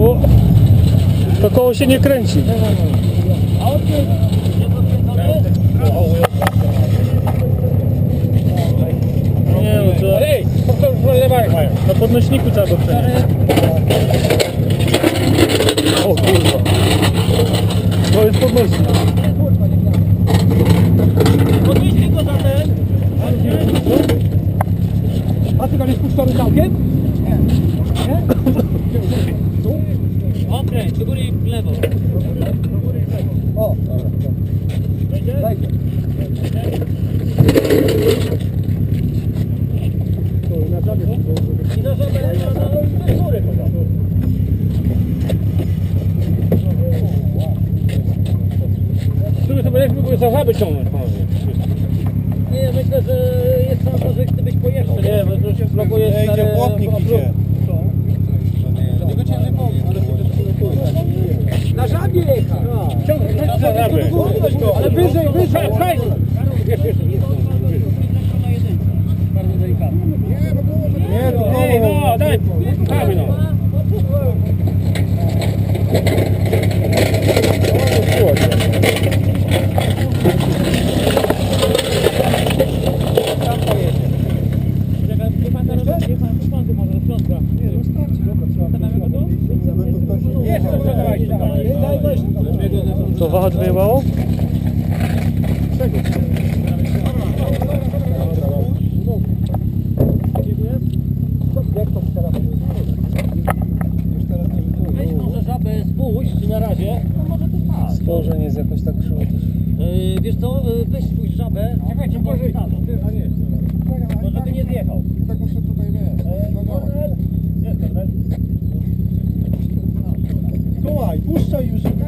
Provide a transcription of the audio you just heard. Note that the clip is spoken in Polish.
O, to koło się nie kręci. Nie no, to... Ej, na podnośniku trzeba go przenieść. O kurwa. To jest podnośnik. Podnieście go za ten. Patryk, ale jest puszczony całkiem? Okręć, do góry i w lewo. O, wejdzie. I na żabę na, na, na górę chyba. Tu by sobie jak były za żaby ciągnąć może. Nie, ja myślę, że jest szansa, że gdybyś pojechał. Nie, Ej, stare... gdzie błotnik idzie? Na żabie jechał. Żaby. Ale wyżej, wyżej, pchaj! Nie, to Ej, no, daj, pchamy no. Czekaj, nie pan teraz, nie pan, nie pan tu może rozsądka. Nie, no starczy, dobra, trzeba. Stawiamy go tu? Nie, to dawajcie, dawajcie. Daj, weź. To wahacz wyjebało? Weź może żabę spuść na razie. No może to tak. Położenie jest jakoś tak krzywo. Yy, wiesz co, yy, weź spuść żabę. Czekajcie, może A nie, No żeby nie zjechał. tak muszę tutaj, wiesz, zadziałać. Jest? Kołaj, puszczaj już.